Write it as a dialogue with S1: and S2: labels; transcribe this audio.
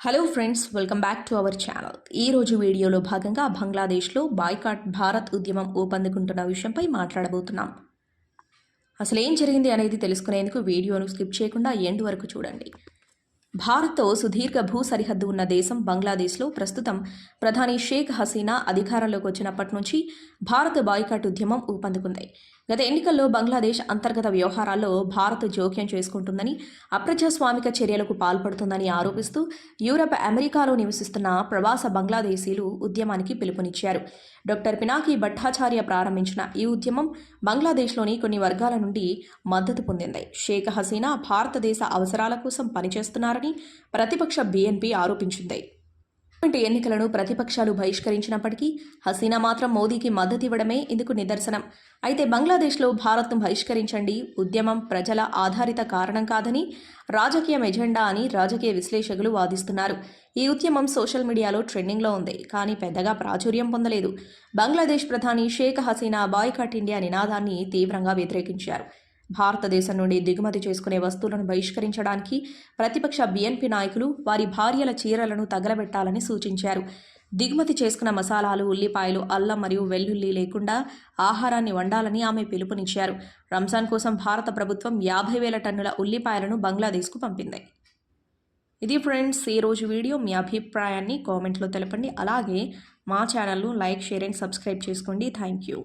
S1: Hello friends welcome back to our channel ఈ రోజు వీడియోలో భాగంగా బంగ్లాదేశ్లో బాయ్కాట్ భారత్ ఉద్యమం ఊపందుకుంటున్న విషయంపై మాట్లాడబోతున్నాం. అసలు ఏం జరిగింది అనేది తెలుసుకునేందుకు వీడియోను స్కిప్ చేయకుండా ఎండ్ వరకు చూడండి. భారత్తో సుదీర్ఘ భూ సరిహద్దు ఉన్న దేశం బంగ్లాదేశ్లో ప్రస్తుతం ప్రధాని షేక్ హసీనా అధికారంలోకి వచ్చినప్పటి నుంచి భారత్ బాయ్కాట్ ఉద్యమం ఊపందుకుంది. గత ఎన్నికల్లో బంగ్లాదేశ్ అంతర్గత వ్యవహారాల్లో భారత్ జోక్యం చేసుకుంటుందని అప్రజాస్వామిక చర్యలకు పాల్పడుతుందని ఆరోపిస్తూ యూరప్ అమెరికాలో నివసిస్తున్న ప్రవాస బంగ్లాదేశీలు ఉద్యమానికి పిలుపునిచ్చారు. డాక్టర్ పినాకి భట్టాచార్య ప్రారంభించిన ఈ ఉద్యమం బంగ్లాదేశ్లోని కొన్ని వర్గాల నుండి మద్దతు పొందింది. షేక్ హసీనా భారతదేశ అవసరాల కోసం పనిచేస్తున్నారని ప్రతిపక్ష బీఎన్పీ ఆరోపించింది. పార్లమెంటు ఎన్నికలను ప్రతిపక్షాలు బహిష్కరించినప్పటికీ హసీనా మాత్రం మోదీకి మద్దతు ఇవ్వడమే ఇందుకు నిదర్శనం. అయితే బంగ్లాదేశ్లో భారత్ను బహిష్కరించండి ఉద్యమం ప్రజల ఆధారిత కారణం కాదని రాజకీయం ఎజెండా అని రాజకీయ విశ్లేషకులు వాదిస్తున్నారు. ఈ ఉద్యమం సోషల్ మీడియాలో ట్రెండింగ్లో ఉంది కానీ పెద్దగా ప్రాచుర్యం పొందలేదు. బంగ్లాదేశ్ ప్రధాని షేక్ హసీనా బాయ్కాట్ ఇండియా నినాదాన్ని తీవ్రంగా వ్యతిరేకించారు. భారతదేశం నుండి దిగుమతి చేసుకునే వస్తువులను బహిష్కరించడానికి ప్రతిపక్ష బీఎన్పీ నాయకులు వారి భార్యల చీరలను తగలబెట్టాలని సూచించారు. దిగుమతి చేసుకున్న మసాలాలు ఉల్లిపాయలు అల్లం మరియు వెల్లుల్లి లేకుండా ఆహారాన్ని వండాలని ఆమె పిలుపునిచ్చారు. రంజాన్ కోసం భారత ప్రభుత్వం యాభై వేల టన్నుల ఉల్లిపాయలను బంగ్లాదేశ్కు పంపింది. ఇది ఫ్రెండ్స్ ఈ రోజు వీడియో. మీ అభిప్రాయాన్ని కామెంట్లో తెలపండి. అలాగే మా ఛానల్ను లైక్ షేర్ అండ్ సబ్స్క్రైబ్ చేసుకోండి. Thank you.